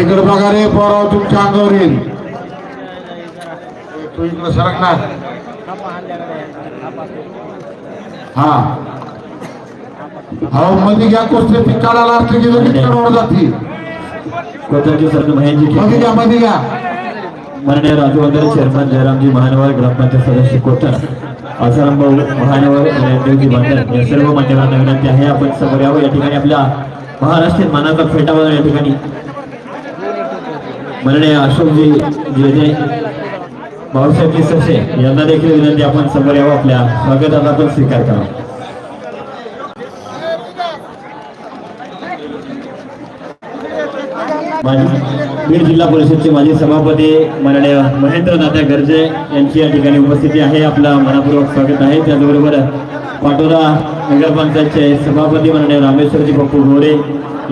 इकडे बघा रे पोराव तुमच्या अंगावर येईल तू इकडे सरक ना. हा. हो मध्ये घ्या कुस्ती ती काढायला असली की लगेच कडवर जाते. कोथरकी सरकार महेशजी मध्ये घ्या मध्ये घ्या. माननीय राजू वगैरे चेअरमन जयरामजी महानवर ग्रामपंचायत सदस्य कोथर आसाराम भाऊ महानवर देवजी या सर्व मान्यवरांना विनंती आहे आपण समोर यावं. या ठिकाणी आपल्या महाराष्ट्रीयन मानाचा फेटावर या ठिकाणी माननीय अशोकजी जे जे भाऊसाहेबजी ससे यांना देखील विनंती आपण समोर यावं आपल्या स्वागताला पण स्वीकार करा बीड जिल्हा परिषदचे माजी सभापती माननीय महेंद्र दादा गर्जे यांची या ठिकाणी उपस्थिती आहे. आपला मनापूर्वक स्वागत आहे. त्याचबरोबर पाटोदा नगरपंचायतचे सभापती माननीय रामेश्वरजी बापू गोरे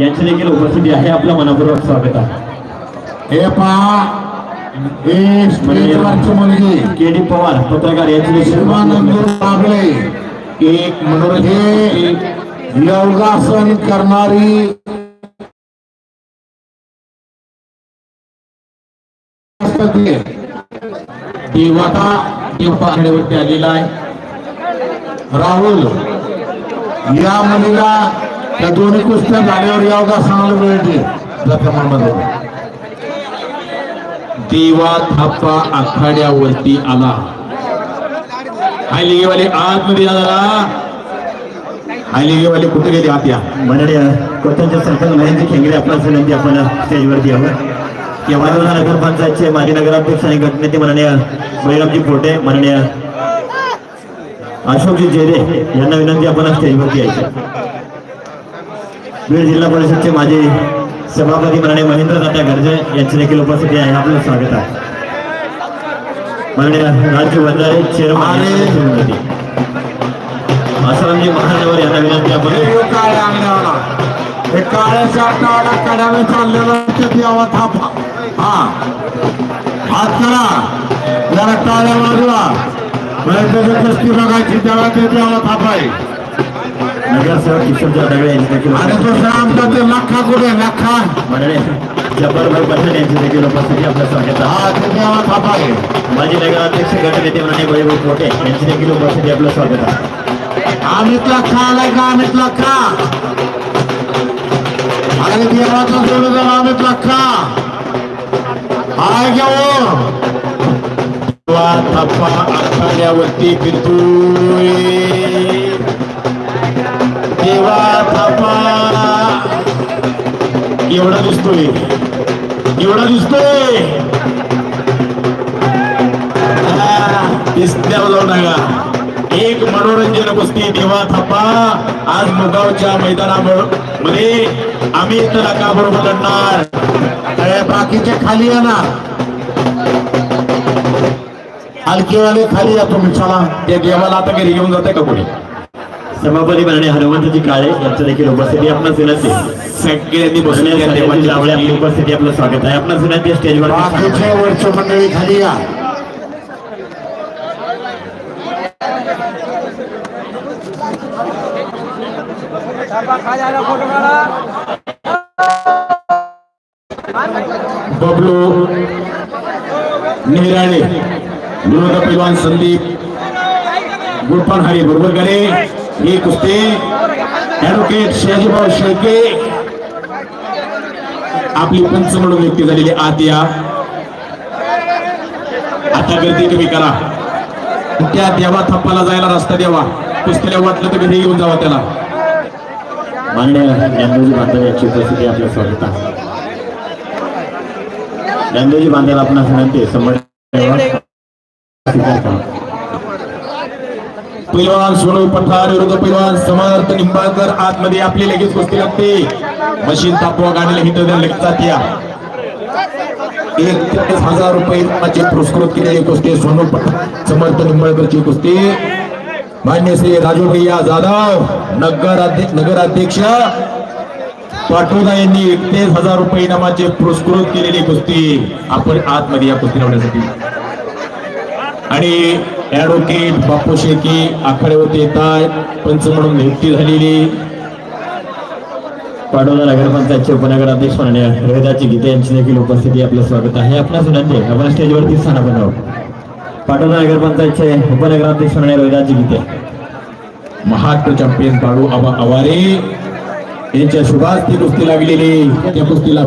यांची देखील उपस्थिती आहे. आपलं मनापूर्वक स्वागत आहे. हे पहा एक मुलगी के डी पवार पत्रकार यांची शिवानंद लागले एक मनोरंजन योगासन करणारी देवता देव आलेला आहे राहुल या मुलीला त्या दोन्ही कुस्त्या झाल्यावर योगासनाला मिळते प्रथमामध्ये देवा थापा आखाड्यावरती आला. हायलिगेवाले आतमध्ये आला जरा. हायलिगेवाले कुठे गेले? आत या. माननीय कोथांच्या सरकार महेंद्र खेंगरे आपणास विनंती आपण स्टेजवरती यावं या वादळा नगरपंचायतचे माजी नगराध्यक्ष आणि गटनेते माननीय बळीरामजी पोटे माननीय अशोकजी जेरे यांना विनंती आपण स्टेजवरती यायचं. बीड जिल्हा परिषदचे माजी सभापती माननीय महेंद्र दादा गर्जे यांची देखील उपस्थिती आहे. आपलं स्वागत आहे. माननीय राजू वंजारे चेअरमन आसारामजी महानगर यांना विनंती आपण हे काळ्या काळ्या चाललेला थापा हात करा. जरा टाळ्या वाजवा. म्हणजे त्याची कुस्ती बघायची तेव्हा ते देवा थापा आहे नगरसेवक किशोर दगडे यांची देखील आणि दुसरा आमचा ते लखा कुठे लखा माननीय जब्बारभाई पटेल यांची देखील उपस्थिती आपल्या स्वागत हा देवा थापा आहे. माजी नगराध्यक्ष गटनेते माननीय वैभव पोटे यांची देखील उपस्थिती आपलं स्वागत आहे. अमित लखा आलाय का अमित लखा. अरे देवाचा सोडून अमित लखा. हाय घेऊ देवा थापा आखाड्यावरती एवढा दिसतोय. एवढा दिसतोय. आ, दिसण्यावर जाऊ नका एक मनोरंजन कुस्ती देवा थापा. आज मुगावच्या मैदानामध्ये आम्ही नका बरोबर लढणार? अरे बाकीचे खाली या ना. हलकेवाले खाली या तुम्ही चला. त्या देवाला आता घरी घेऊन जाते का कोणी? सभापती माननीय हनुमंतजी काळे यांचं देखील उपस्थिती आपणास विनंती सगळ्यांनी देवाची लावळे आपली. उपस्थिती आपलं स्वागत आहे. आपणास विनंती स्टेजवर बाकीचे वरच्या मंडळी खाली या. बबलू निराळे विरोध पैलवान संदीप गुरपान हरी बरोबर करे ही कुस्ती ॲडव्होकेट शहाजीभाऊ शेळके आपली पंच म्हणून नियुक्ती झालेली आत या आता गर्दी कमी करा. त्या देवा थप्पाला जायला रस्ता द्यावा कुस्तीला वाटलं तर घरी घेऊन जावा त्याला. मान्य ज्ञानदेवजी बांधव यांची उपस्थिती आपल्या स्वागत आहे. ज्ञानदेवजी बांधव आपण विनंती आहे समोर स्वीकार करा. पैलवान सोनू पठार विरुद्ध पैलवान समर्थ निंबाळकर आतमध्ये आपली लगेच कुस्ती लागते. मशीन तापवा गाडीला हिट द्या लगेच जात्या एक हजार रुपये पुरस्कृत केलेली कुस्ती सोनू पठार समर्थ निंबाळकरची कुस्ती. मान्य श्री राजू भैया जाधव नगर अध्यक्ष नगराध्यक्ष पाठोदा यांनी एकतीस हजार रुपये इनामाचे पुरस्कृत केलेली कुस्ती. आपण आतमध्ये या कुस्ती लावण्यासाठी. आणि ॲडव्होकेट बापू शेकी आखाड्यावरती येत आहेत पंच म्हणून नियुक्ती झालेली. पाटोदा नगरपंचायतचे उपनगर अध्यक्ष माननीय गीते यांची देखील उपस्थिती आपलं स्वागत आहे. आपल्या सुनांचे आपण स्टेजवरती स्थान बनव पाटोदा नगरपंचायतचे उपनगराध्यक्ष माननीय हृदयाची गीते. महाराष्ट्र चॅम्पियन बाळू आबा आवारे. यांच्या शुभास्ती कुस्ती लागलेली त्या कुस्तीला